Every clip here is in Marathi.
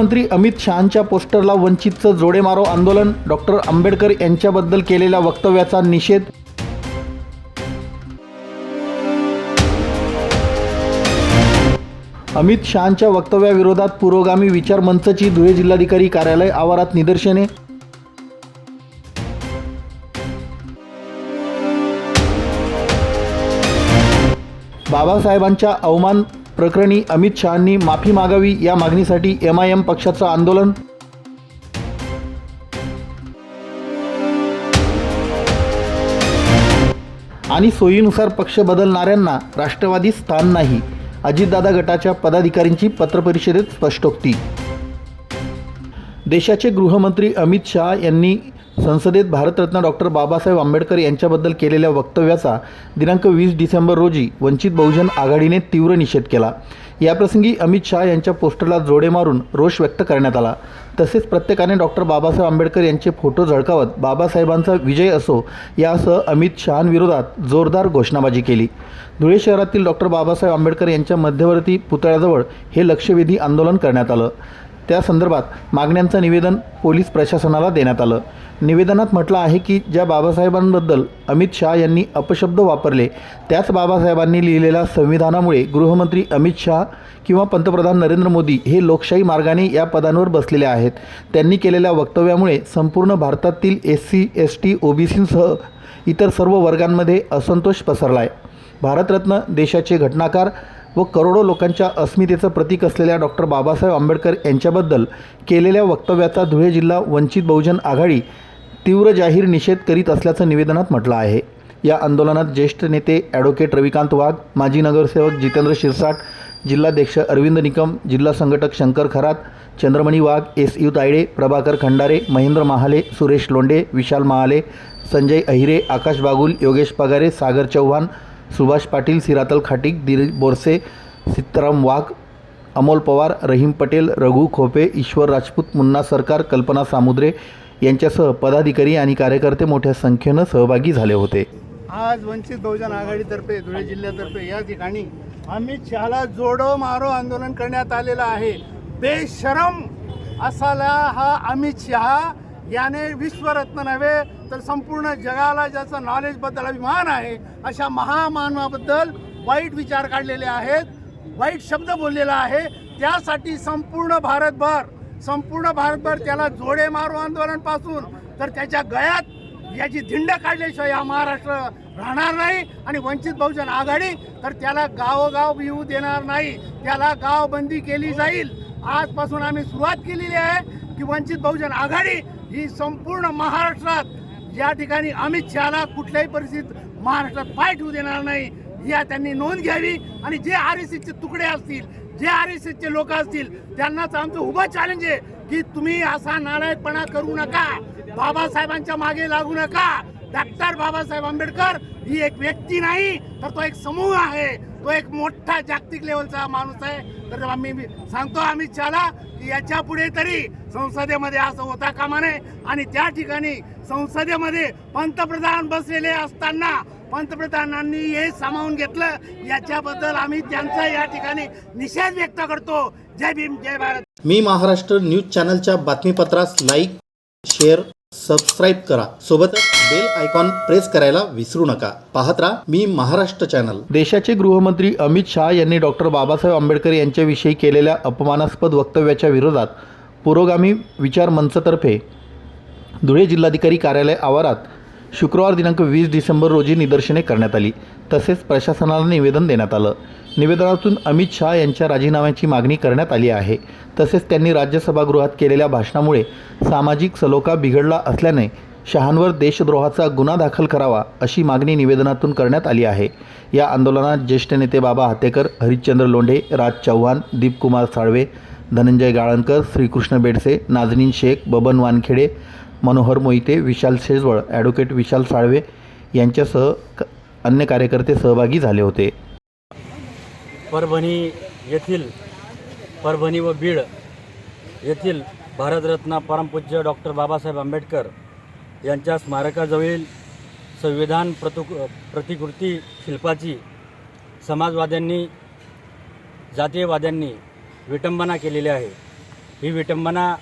गृहमंत्री अमित शहांच्या पोस्टरला वंचितचं जोडेमारो आंदोलन डॉक्टर आंबेडकर यांच्याबद्दल केलेल्या वक्तव्याचा निषेध. अमित शहांच्या वक्तव्याविरोधात पुरोगामी विचार मंचची धुळे जिल्हाधिकारी कार्यालय आवारात निदर्शने. बाबासाहेबांच्या अवमान प्रकरणी अमित शहांनी माफी मागावी या मागणीसाठी एम आय एम पक्षाचं आंदोलन. आणि सोयीनुसार पक्ष बदलणाऱ्यांना राष्ट्रवादी स्थान नाही अजितदादा गटाच्या पदाधिकाऱ्यांची पत्रपरिषदेत स्पष्टोक्ती. देशाचे गृहमंत्री अमित शहा यांनी संसदेत भारतरत्न डॉक्टर बाबासाहेब आंबेडकर यांच्याबद्दल केलेल्या वक्तव्याचा दिनांक वीस डिसेंबर रोजी वंचित बहुजन आघाडीने तीव्र निषेध केला. याप्रसंगी अमित शहा यांच्या पोस्टरला जोडे मारून रोष व्यक्त करण्यात आला. तसेच प्रत्येकाने डॉक्टर बाबासाहेब आंबेडकर यांचे फोटो झळकावत बाबासाहेबांचा विजय असो यासह अमित शहांविरोधात जोरदार घोषणाबाजी केली. धुळे शहरातील डॉक्टर बाबासाहेब आंबेडकर यांच्या मध्यवर्ती पुतळ्याजवळ हे लक्षवेधी आंदोलन करण्यात आलं. त्या संदर्भात मागण्यांचं निवेदन पोलीस प्रशासनाला देण्यात आलं. निवेदनात म्हटलं आहे की ज्या बाबासाहेबांबद्दल अमित शहा यांनी अपशब्द वापरले त्याच बाबासाहेबांनी लिहिलेल्या संविधानामुळे गृहमंत्री अमित शहा किंवा पंतप्रधान नरेंद्र मोदी हे लोकशाही मार्गाने या पदांवर बसलेले आहेत. त्यांनी केलेल्या वक्तव्यामुळे संपूर्ण भारतातील एस सी एस टी ओबीसींसह इतर सर्व वर्गांमध्ये असंतोष पसरला आहे भारतरत्न देशाचे घटनाकार व करोडो लोकांच्या अस्मितेचं प्रतीक असलेल्या डॉक्टर बाबासाहेब आंबेडकर यांच्याबद्दल केलेल्या वक्तव्याचा धुळे जिल्हा वंचित बहुजन आघाडी तीव्र जाहीर निषेध करीत असल्याचं निवेदनात म्हटलं आहे. या आंदोलनात ज्येष्ठ नेते ॲडव्होकेट रविकांत वाघ माजी नगरसेवक जितेंद्र शिरसाट जिल्हाध्यक्ष अरविंद निकम जिल्हा संघटक शंकर खरात चंद्रमणी वाघ एस यू तायडे प्रभाकर खंडारे महेंद्र महाले सुरेश लोंडे विशाल महाले संजय अहिरे आकाश बागुल योगेश पगारे सागर चव्हाण सुभाष पाटील सिरातल खाटीक दिलीप बोरसे सीताराम वाघ अमोल पवार रहीम पटेल रघु खोपे ईश्वर राजपूत मुन्ना सरकार कल्पना सामुद्रे यांच्यासह पदाधिकारी आणि कार्यकर्ते मोठ्या संख्येनं सहभागी झाले होते. आज वंचित बहुजन आघाडीतर्फे धुळे जिल्ह्यातर्फे या ठिकाणी अमित शहाला जोडो मारो आंदोलन करण्यात आलेलं आहे. बेशरम असाला हा अमित शहा याने विश्वरत्न नव्हे तर संपूर्ण जगाला ज्याचा नॉलेजबद्दल अभिमान आहे अशा महामानवाबद्दल वाईट विचार काढलेले आहेत वाईट शब्द बोललेला आहे. त्यासाठी संपूर्ण भारतभर संपूर्ण भारतभर त्याला जोडे मारो आंदोलनपासून तर त्याच्या गळ्यात याची धिंड काढल्याशिवाय हा महाराष्ट्र राहणार नाही आणि वंचित बहुजन आघाडी तर त्याला गावोगाव येऊ देणार नाही. त्याला गावबंदी केली जाईल. आजपासून आम्ही सुरुवात केलेली आहे. की वंचित बहुजन आघाडी ही संपूर्ण महाराष्ट्रात या ठिकाणी अमित शहाला कुठल्याही परिस्थितीत महाराष्ट्रात पाय ठेवू देणार नाही. या त्यांनी नोंद घ्यावी आणि जे आर एस एसचे तुकडे असतील जे आर एस एसचे लोक असतील त्यांनाच आमचं उभं चॅलेंज आहे की तुम्ही असा नालायकपणा करू नका. बाबासाहेबांच्या मागे लागू नका. डॉक्टर बाबासाहेब आंबेडकर ही एक व्यक्ती नाही तर तो एक समूह आहे. तो एक मोठा जागतिक लेवलचा माणूस आहे. तर आम्ही सांगतो आम्ही चला की याच्यापुढे तरी संसदेमध्ये असं होता कामा नये. आणि त्या ठिकाणी संसदेमध्ये पंतप्रधान बसलेले असताना पंतप्रधानांनी हे सामावून घेतलं. याच्याबद्दल आम्ही त्यांचा या ठिकाणी निषेध व्यक्त करतो. जय भीम जय भारत. मी महाराष्ट्र न्यूज चॅनलच्या बातमीपत्रास लाईक शेअर सबस्क्राईब करा. सोबतच बेल आयकॉन प्रेस करायला विसरू नका. पाहत राहा मी महाराष्ट्र चॅनल. देशाचे गृहमंत्री अमित शहा यांनी डॉक्टर बाबासाहेब आंबेडकर यांच्याविषयी केलेल्या अपमानास्पद वक्तव्याच्या विरोधात पुरोगामी विचार मंचतर्फे धुळे जिल्हाधिकारी कार्यालय आवारात शुक्रवार दिनांक वीस डिसेंबर रोजी निदर्शने करण्यात आली. तसेच प्रशासनाला निवेदन देण्यात आलं. निवेदनातून अमित शहा यांच्या राजीनाम्याची मागणी करण्यात आली आहे. तसेच त्यांनी राज्यसभागृहात केलेल्या भाषणामुळे सामाजिक सलोखा बिघडला असल्याने शहांवर देशद्रोहाचा गुन्हा दाखल करावा अशी मागणी निवेदनातून करण्यात आली आहे. या आंदोलनात ज्येष्ठ नेते बाबा हातेकर हरिश्चंद्र लोंढे राज चव्हाण दीपकुमार साळवे धनंजय गाळणकर श्रीकृष्ण बेडसे नाजनीन शेख बबन वानखेडे मनोहर मोहिते विशाल शेजवळ ॲडव्होकेट विशाल साळवे यांच्यासह क- अन्य कार्यकर्ते सहभागी झाले होते. परभणी येथील परभणी व बीड येथील भारतरत्न परमपूज्य डॉक्टर बाबासाहेब आंबेडकर यांच्या स्मारकाजवळील संविधान प्रतु प्रतिकृती शिल्पाची समाजवाद्यांनी जातीयवाद्यांनी विटंबना केलेली आहे. ही विटंबना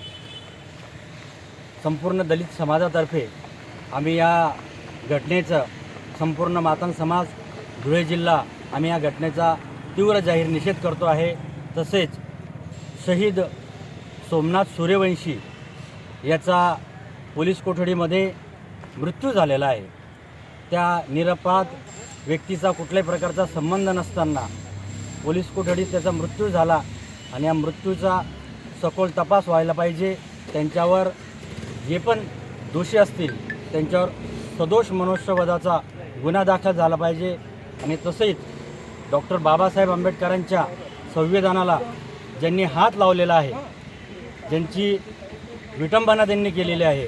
संपूर्ण दलित समाजातर्फे आम्ही या घटनेचं संपूर्ण मातंग समाज धुळे जिल्हा आम्ही या घटनेचा तीव्र जाहीर निषेध करतो आहे. तसेच शहीद सोमनाथ सूर्यवंशी याचा पोलीस कोठडीमध्ये मृत्यू झालेला आहे. त्या निरपात व्यक्तीचा कुठल्याही प्रकारचा संबंध नसताना पोलीस कोठडीत त्याचा मृत्यू झाला आणि या मृत्यूचा सखोल तपास व्हायला पाहिजे. त्यांच्यावर जे पण दोषी असतील त्यांच्यावर सदोष मनुष्यवधाचा गुन्हा दाखल झाला पाहिजे आणि तसेच डॉक्टर बाबासाहेब आंबेडकरांच्या संविधानाला ज्यांनी हात लावलेला आहे ज्यांची विटंबना त्यांनी केलेली आहे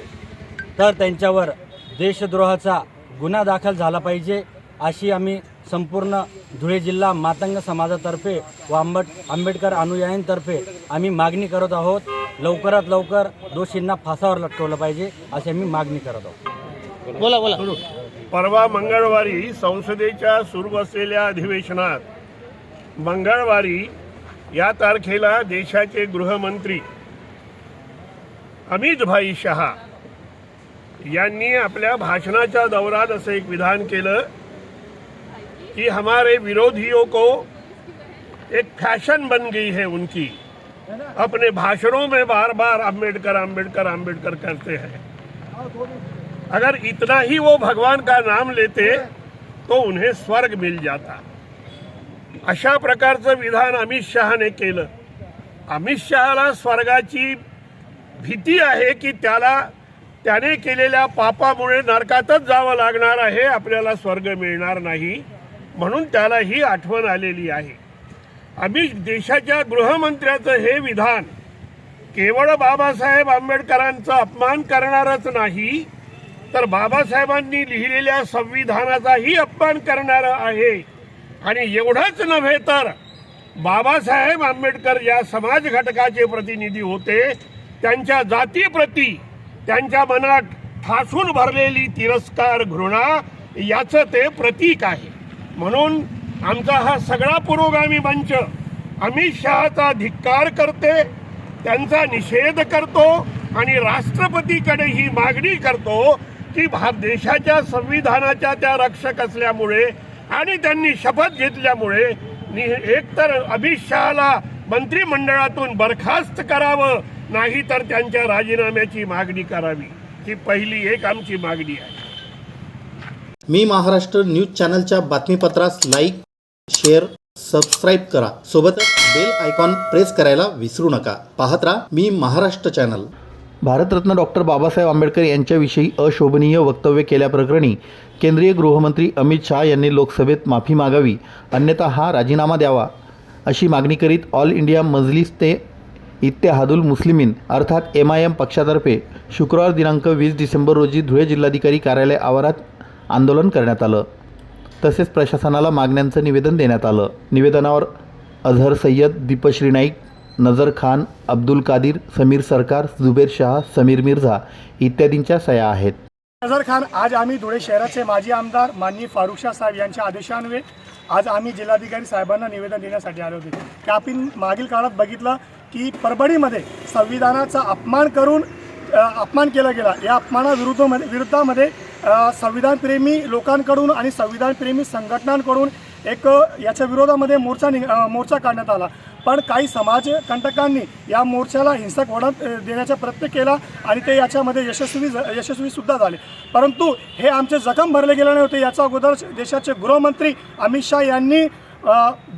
तर त्यांच्यावर देशद्रोहाचा गुन्हा दाखल झाला पाहिजे अशी आम्ही संपूर्ण धुळे जिल्हा मातंग समाजातर्फे व आंबट आंबेडकर अनुयायांतर्फे आम्ही मागणी करत आहोत. लवकरात लवकर दोषींना फासावर लटकवलं पाहिजे अशी आम्ही मागणी करत आहोत. बोला बोला. परवा मंगळवारी संसदेच्या सुरू असलेल्या अधिवेशनात मंगळवारी या तारखेला देशाचे गृहमंत्री अमित भाई शहा यांनी आपल्या भाषणाच्या दौरात असं एक विधान केलं कि हमारे विरोधियों को एक फैशन बन गई है उनकी. अपने भाषणों में बार बार अम्बेडकर अम्बेडकर अम्बेडकर करते हैं। अगर इतना ही वो भगवान का नाम लेते तो उन्हें स्वर्ग मिल जाता। अशा प्रकारचं विधान अमित शहाने केलं. अमित शहाला स्वर्गाची भीती आहे की त्याला त्याने केलेल्या पापामुळे नरकातच जावं लागणार आहे आपल्याला स्वर्ग मिळणार नाही म्हणून त्याला ही आठवण आलेली आहे. आम्ही देशाच्या गृहमंत्र्याचं हे विधान केवळ बाबासाहेब आंबेडकरांचा अपमान करणारच नाही तर बाबासाहेबांनी लिहिलेल्या संविधानाचाही अपमान करणार आहे. आणि एवढंच नव्हे तर बाबासाहेब आंबेडकर या समाज घटकाचे प्रतिनिधी होते त्यांच्या जातीप्रती त्यांच्या मनात ठासून भरलेली तिरस्कार घृणा याचं ते प्रतीक आहे. म्हणून आमचा हा सगळा पुरोगामी मंच अमित शहाचा धिक्कार करते त्यांचा निषेध करतो आणि राष्ट्रपतीकडे ही मागणी करतो की भा देशाच्या संविधानाच्या त्या रक्षक असल्यामुळे आणि त्यांनी शपथ घेतल्यामुळे एकतर अमित शहाला मंत्रिमंडळातून बरखास्त करावं नाही तर त्यांच्या राजीनाम्याची मागणी करावी. ही पहिली एक आमची मागणी आहे. मी महाराष्ट्र न्यूज चॅनलच्या बातमीपत्रास लाईक शेअर सबस्क्राईब करा. सोबतच बेल आयकॉन प्रेस करायला विसरू नका. पाहत राहा मी महाराष्ट्र चॅनल. भारतरत्न डॉक्टर बाबासाहेब आंबेडकर यांच्याविषयी अशोभनीय वक्तव्य केल्याप्रकरणी केंद्रीय गृहमंत्री अमित शहा यांनी लोकसभेत माफी मागावी. अन्यथा हा राजीनामा द्यावा अशी मागणी करीत ऑल इंडिया मजलिस ते इत्तेहादुल मुस्लिमीन अर्थात एम आय एम पक्षातर्फे शुक्रवार दिनांक वीस डिसेंबर रोजी धुळे जिल्हाधिकारी कार्यालय आवारात आंदोलन करण्यात आलं. तसेच प्रशासनाला मागण्यांचं निवेदन देण्यात आलं. निवेदनावर अझहर सय्यद दीपश्री नाईक नजर खान अब्दुल कादिर समीर सरकार जुबेर शाह समीर मिर्झा इत्यादींच्या सह्या आहेत. नजर खान आज आम्ही धुळे शहराचे माजी आमदार माननीय फारुख शाह साहेब यांच्या आदेशान्वये आज आम्ही जिल्हाधिकारी साहेबांना निवेदन देण्यासाठी आलो होते. की आपण मागील काळात बघितलं की परभणीमध्ये संविधानाचा अपमान करून अपमान केला गेला. या अपमानाविरुद्ध विरुद्धामध्ये संविधानप्रेमी लोकांकडून आणि संविधानप्रेमी संघटनांकडून एक याच्या विरोधामध्ये मोर्चा निघ मोर्चा काढण्यात आला. पण काही समाजकंटकांनी या मोर्चाला हिंसक वळण देण्याचा प्रयत्न केला आणि ते याच्यामध्ये यशस्वी ज- झाले. परंतु हे आमचे जखम भरले गेले नव्हते. याचा अगोदर देशाचे गृहमंत्री अमित शहा यांनी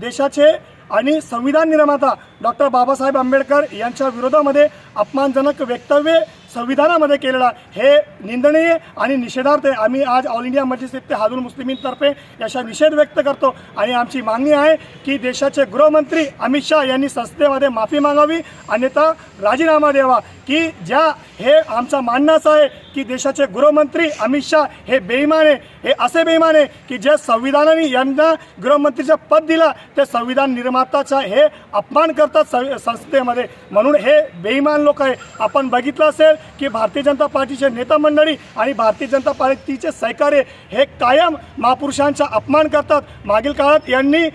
देशाचे आणि संविधान निर्माता डॉक्टर बाबासाहेब आंबेडकर यांच्या विरोधामध्ये अपमानजनक वक्तव्य संविधानामध्ये केलेला हे निंदनीय आणि निषेधार्थ आहे. आम्ही आज ऑल इंडिया मजलिस ते हाजूल मुस्लिमींतर्फे याचा निषेध व्यक्त करतो आणि आमची मागणी आहे की देशाचे गृहमंत्री अमित शाह यांनी संस्थेमध्ये माफी मागावी. अन्यथा राजीनामा द्यावा की ज्या हे आमचा मानणं आहे की देशाचे गृहमंत्री अमित शाह हे बेईमान आहे हे असे बेईमान आहे की ज्या संविधानाने यांना गृहमंत्रीचं पद दिला ते संविधान निर्माताचा हे अपमान करतात सं- म्हणून हे बेईमान लोक आहे. आपण बघितलं असेल की भारतीय जनता पार्टीचे नेता मंडळी आणि भारतीय जनता पार्टीचे सहकार्य हे कायम महापुरुषांचा अपमान करतात. मागील काळात यांनी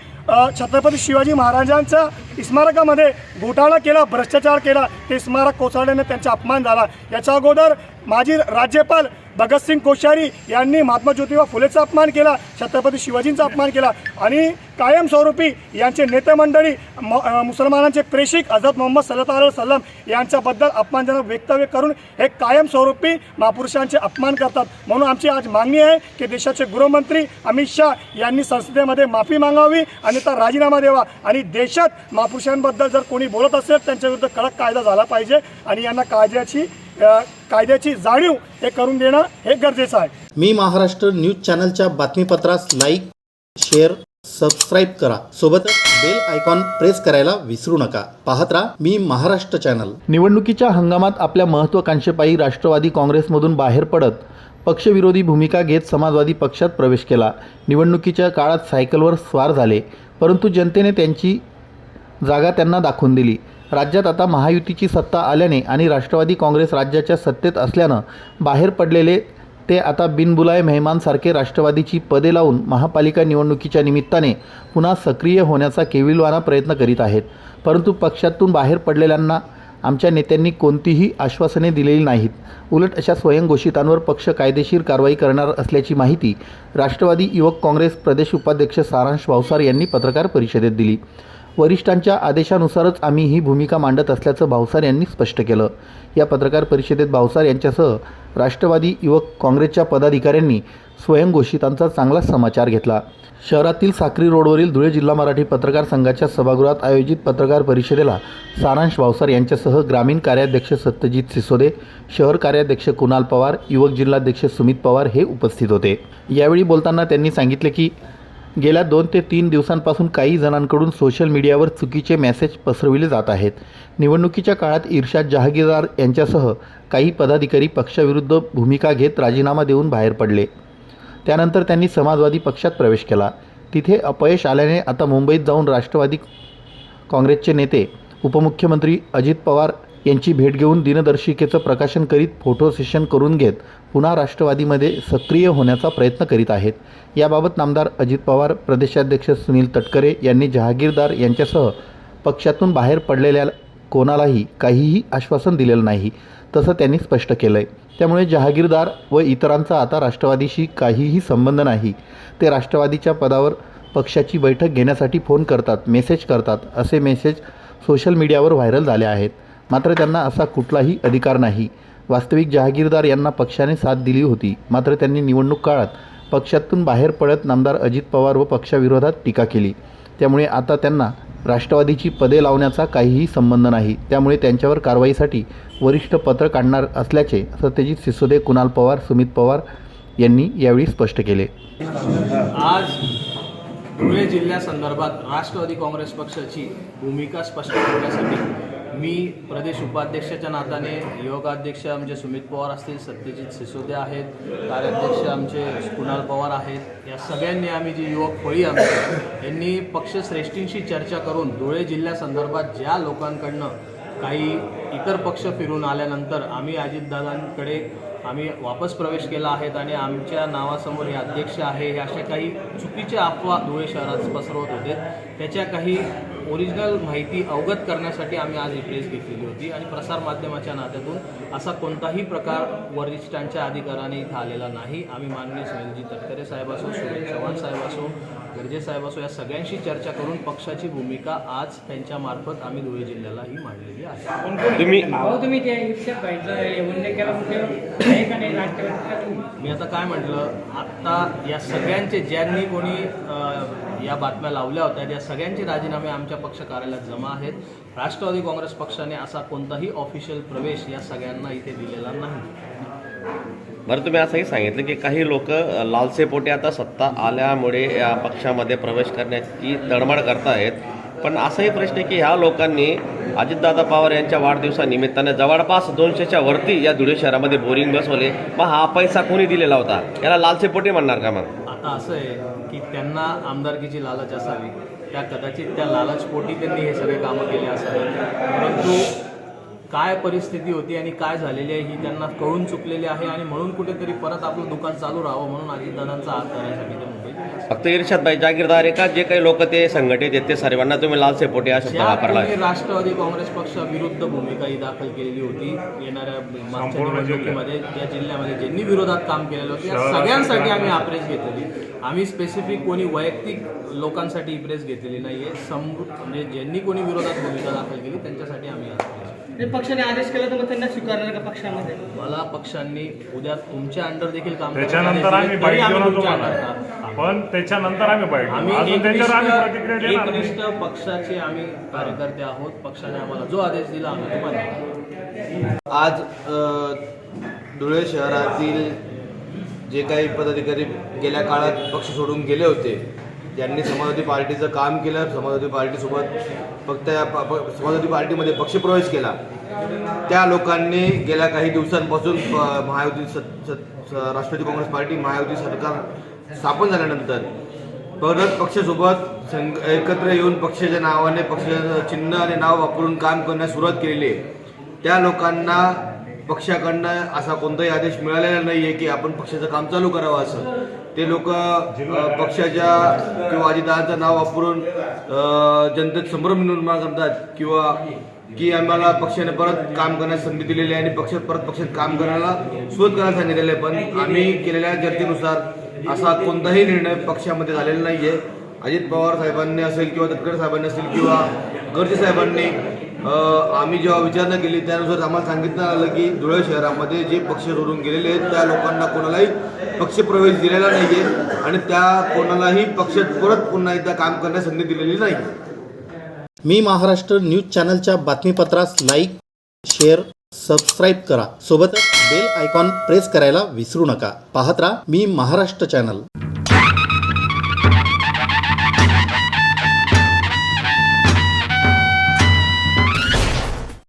छत्रपती शिवाजी महाराजांच्या स्मारकामध्ये घोटाळा केला भ्रष्टाचार केला. ते स्मारक कोसळल्याने त्यांचा अपमान झाला. याच्या अगोदर माजी राज्यपाल भगतसिंग कोश्यारी यांनी महात्मा ज्योतिबा फुलेचा अपमान केला छत्रपती शिवाजींचा अपमान केला आणि कायमस्वरूपी यांचे नेतेमंडळी म- मुसलमानांचे प्रेषिक हजरत मोहम्मद सल्लल्लाहु सल्लम यांच्याबद्दल अपमानजनक वक्तव्य करून हे कायमस्वरूपी महापुरुषांचे अपमान करतात. म्हणून आमची आज मागणी आहे की देशाचे गृहमंत्री अमित शाह यांनी संसदेमध्ये माफी मागावी आणि त्या राजीनामा द्यावा आणि देशात महापुरुषांबद्दल जर कोणी बोलत असेल त्यांच्याविरुद्ध कडक कायदा झाला पाहिजे आणि यांना कायद्याची कायद्याची जाणीव हे करून देणं हे गरजेचं आहे. मी महाराष्ट्र न्यूज चॅनलच्या बातमीपत्रास लाईक शेअर सबस्क्राईब करा. सोबतच बेल आयकॉन प्रेस करायला विसरू नका. पाहत राहा मी महाराष्ट्र चॅनल. निवडणुकीच्या हंगामात आपल्या महत्त्वाकांक्षेपायी राष्ट्रवादी काँग्रेसमधून बाहेर पडत पक्षविरोधी भूमिका घेत समाजवादी पक्षात प्रवेश केला. निवडणुकीच्या काळात सायकलवर स्वार झाले परंतु जनतेने त्यांची जागा त्यांना दाखवून दिली. राज्यात आता महायुतीची सत्ता आल्याने आणि राष्ट्रवादी काँग्रेस राज्याच्या सत्तेत असल्यानं बाहेर पडलेले ते आता बिनबुलाय मेहमानसारखे राष्ट्रवादीची पदे लावून महापालिका निवडणुकीच्या निमित्ताने पुन्हा सक्रिय होण्याचा केविलवाना प्रयत्न करीत आहेत. परंतु पक्षातून बाहेर पडलेल्यांना आमच्या नेत्यांनी कोणतीही आश्वासने दिलेली नाहीत. उलट अशा स्वयंघोषितांवर पक्ष कायदेशीर कारवाई करणार असल्याची माहिती राष्ट्रवादी युवक काँग्रेस प्रदेश उपाध्यक्ष सारांश भावसार यांनी पत्रकार परिषदेत दिली. वरिष्ठांच्या आदेशानुसारच आम्ही ही भूमिका मांडत असल्याचं भावसार यांनी स्पष्ट केलं. या पत्रकार परिषदेत भावसार यांच्यासह राष्ट्रवादी युवक काँग्रेसच्या पदाधिकाऱ्यांनी स्वयंघोषितांचा चांगला समाचार घेतला. शहरातील साक्री रोडवरील धुळे जिल्हा मराठी पत्रकार संघाच्या सभागृहात आयोजित पत्रकार परिषदेला सारांश भावसार यांच्यासह ग्रामीण कार्याध्यक्ष सत्यजित सिसोदे शहर कार्याध्यक्ष कुणाल पवार युवक जिल्हाध्यक्ष सुमित पवार हे उपस्थित होते. यावेळी बोलताना त्यांनी सांगितले की गेल्या दोन ते तीन दिवसांपासून काही जणांकडून सोशल मीडियावर चुकीचे मेसेज पसरविले जात आहेत. निवडणुकीच्या काळात इर्शाद जहागीरदार यांच्यासह काही पदाधिकारी पक्षाविरुद्ध भूमिका घेत राजीनामा देऊन बाहेर पडले. त्यानंतर त्यांनी समाजवादी पक्षात प्रवेश केला. तिथे अपयश आल्याने आता मुंबईत जाऊन राष्ट्रवादी काँग्रेसचे नेते उपमुख्यमंत्री अजित पवार यांची भेट घेऊन दिनदर्शिकेचं प्रकाशन करीत फोटो सेशन करून घेत पुन्हा राष्ट्रवादीमध्ये सक्रिय होण्याचा प्रयत्न करीत आहेत. याबाबत नामदार अजित पवार प्रदेशाध्यक्ष सुनील तटकरे यांनी जहागीरदार यांच्यासह पक्षातून बाहेर पडलेल्या कोणालाही काहीही आश्वासन दिलेलं नाही तसं त्यांनी स्पष्ट केलं आहे त्यामुळे जहागीरदार व इतरांचा आता राष्ट्रवादीशी काहीही संबंध नाही. ते राष्ट्रवादीच्या पदावर पक्षाची बैठक घेण्यासाठी फोन करतात मेसेज करतात असे मेसेज सोशल मीडियावर व्हायरल झाले आहेत. मात्र त्यांना असा कुठलाही अधिकार नाही. वास्तविक जहागीरदार यांना पक्षाने साथ दिली होती. मात्र त्यांनी निवडणूक काळात पक्षातून बाहेर पडत नामदार अजित पवार व पक्षाविरोधात टीका केली. त्यामुळे आता त्यांना राष्ट्रवादीची पदे लावण्याचा काहीही संबंध नाही. त्यामुळे त्यांच्यावर कारवाईसाठी वरिष्ठ पत्र काढणार असल्याचे सत्यजित सिसोदे कुणाल पवार सुमित पवार यांनी यावेळी स्पष्ट केले. आज धुळे जिल्ह्यासंदर्भात राष्ट्रवादी काँग्रेस पक्षाची भूमिका स्पष्ट करण्यासाठी मी प्रदेश उपाध्यक्षाच्या नात्याने युवकाध्यक्ष आमचे सुमित पवार असतील सत्यजित सिसोदे आहेत कार्याध्यक्ष आमचे कुणाल पवार आहेत या सगळ्यांनी आम्ही जी युवक फळी आमची यांनी पक्षश्रेष्ठींशी चर्चा करून धुळे जिल्ह्यासंदर्भात ज्या लोकांकडनं काही इतर पक्ष फिरून आल्यानंतर आम्ही अजितदादांकडे आम्ही वापस प्रवेश केला आहेत आणि आमच्या नावासमोर हे अध्यक्ष आहे हे अशा काही चुकीच्या अफवा धुळे शहरात पसरवत होते. त्याच्या काही ओरिजिनल माहिती अवगत करण्यासाठी आम्ही आज ही प्रेस घेतलेली होती. आणि प्रसारमाध्यमाच्या नात्यातून असा कोणताही प्रकार वरिष्ठांच्या अधिकाराने इथं आलेला नाही. आम्ही माननीय सुनीलजी तटकरे साहेब असो सुनील चव्हाण साहेब असो गर्जे साहेब असो या सगळ्यांशी चर्चा करून पक्षाची भूमिका आज त्यांच्या मार्फत आम्ही धुळे जिल्ह्याला ही मांडलेली आहे. मी आता काय म्हटलं आत्ता या सगळ्यांचे ज्यांनी कोणी या बातम्या लावल्या होत्या या सगळ्यांचे राजीनामे आमच्या पक्ष कार्यालयात जमा आहेत. राष्ट्रवादी काँग्रेस पक्षाने असा कोणताही ऑफिशियल प्रवेश या सगळ्यांना इथे दिलेला नाही. बरं तुम्ही असंही सांगितलं की काही लोक लालसेपोटे आता सत्ता आल्यामुळे या पक्षामध्ये प्रवेश करण्याची तडमड करतायत पण असाही प्रश्न आहे की ह्या लोकांनी अजितदादा पवार यांच्या वाढदिवसानिमित्ताने जवळपास दोनशेच्या वरती या धुळे शहरामध्ये बोरिंग बसवले. मग हा पैसा कोणी दिलेला होता? याला लालसेपोटे म्हणणार का मग? आता असं आहे की त्यांना आमदारकीची लालच असावी. त्या कदाचित त्या लालचपोटी त्यांनी हे सगळे कामं केले असावे परंतु काय परिस्थिती होती आणि काय झालेली आहे ही त्यांना कळून चुकलेली आहे आणि म्हणून कुठेतरी परत आपलं दुकान चालू राहावं म्हणून अजितदादांचा हात धरण्यासाठी ते मुंबईत. फक्त इर्षादभाई जागीरदार आहे का? जे काही लोक ते संघटित आहेत ते सर्वांना तुम्ही लालसे पोटे हा शब्द वापरला आहे. राष्ट्रवादी काँग्रेस पक्षाविरुद्ध भूमिका ही दाखल केलेली होती येणाऱ्या मागच्या निवडणुकीमध्ये ज्या जिल्ह्यामध्ये ज्यांनी विरोधात काम केलेलं होतं या सगळ्यांसाठी आम्ही हा प्रेस घेतलेली. आम्ही स्पेसिफिक कोणी वैयक्तिक लोकांसाठी ही प्रेस घेतलेली नाहीये. सम म्हणजे ज्यांनी कोणी विरोधात भूमिका दाखल केली त्यांच्यासाठी आम्ही घेतली. पक्षाने आदेश केला तर मग त्यांना स्वीकारणार का पक्षामध्ये? मला पक्षांनी उद्या तुमच्या अंडर देखील काम त्याच्यानंतर आम्ही बाईट देऊ तुम्हाला पण त्याच्यानंतर आम्ही बाईट एकनिष्ठ पक्षाचे आम्ही कार्यकर्ते आहोत. पक्षाने आम्हाला जो आदेश दिला आम्ही तो मान्य करतो. आज धुळे शहरातील जे काही पदाधिकारी गेल्या काळात पक्ष सोडून गेले होते त्यांनी समाजवादी पार्टीचं काम केलं समाजवादी पार्टीसोबत फक्त या समाजवादी पार्टीमध्ये पक्षप्रवेश केला. त्या लोकांनी गेल्या काही दिवसांपासून प- महायुती सत- स- राष्ट्रवादी काँग्रेस पार्टी महायुती सरकार स्थापन झाल्यानंतर परत पक्षासोबत संघ एकत्र येऊन पक्षाच्या नावाने पक्षाचं चिन्ह आणि नाव वापरून काम करण्यास सुरुवात केलेली आहे. त्या लोकांना पक्षाकडनं असा कोणताही आदेश मिळालेला नाही आहे की आपण पक्षाचं काम चालू करावं असं. ते लोक पक्षाच्या किंवा अजितदादांचं नाव वापरून जनतेत संभ्रम निर्माण करतात किंवा की आम्हाला पक्षाने परत काम करण्यास संधी दिलेली आहे आणि पक्षात परत पक्षात काम करायला सुरुवात करायला सांगितलेलं आहे. पण आम्ही केलेल्या चर्चेनुसार असा कोणताही निर्णय पक्षामध्ये झालेला नाही आहे अजित पवार साहेबांनी असेल किंवा तटकरे साहेबांनी असेल किंवा गर्जे साहेबांनी आम्ही जेव्हा विचारणा केली त्यानुसार आम्हाला सांगितलं आलं की धुळे शहरामध्ये जे पक्ष सोडून गेलेले आहेत त्या लोकांना कोणालाही पक्षप्रवेश दिलेला नाही आहे आणि त्या कोणालाही पक्षात परत पुन्हा एकदा काम करण्यास संधी दिलेली नाही. मी महाराष्ट्र न्यूज चॅनलच्या बातमीपत्रास लाईक शेअर सबस्क्राईब करा. सोबतच बेल आयकॉन प्रेस करायला विसरू नका. पाहत राहा मी महाराष्ट्र चॅनल.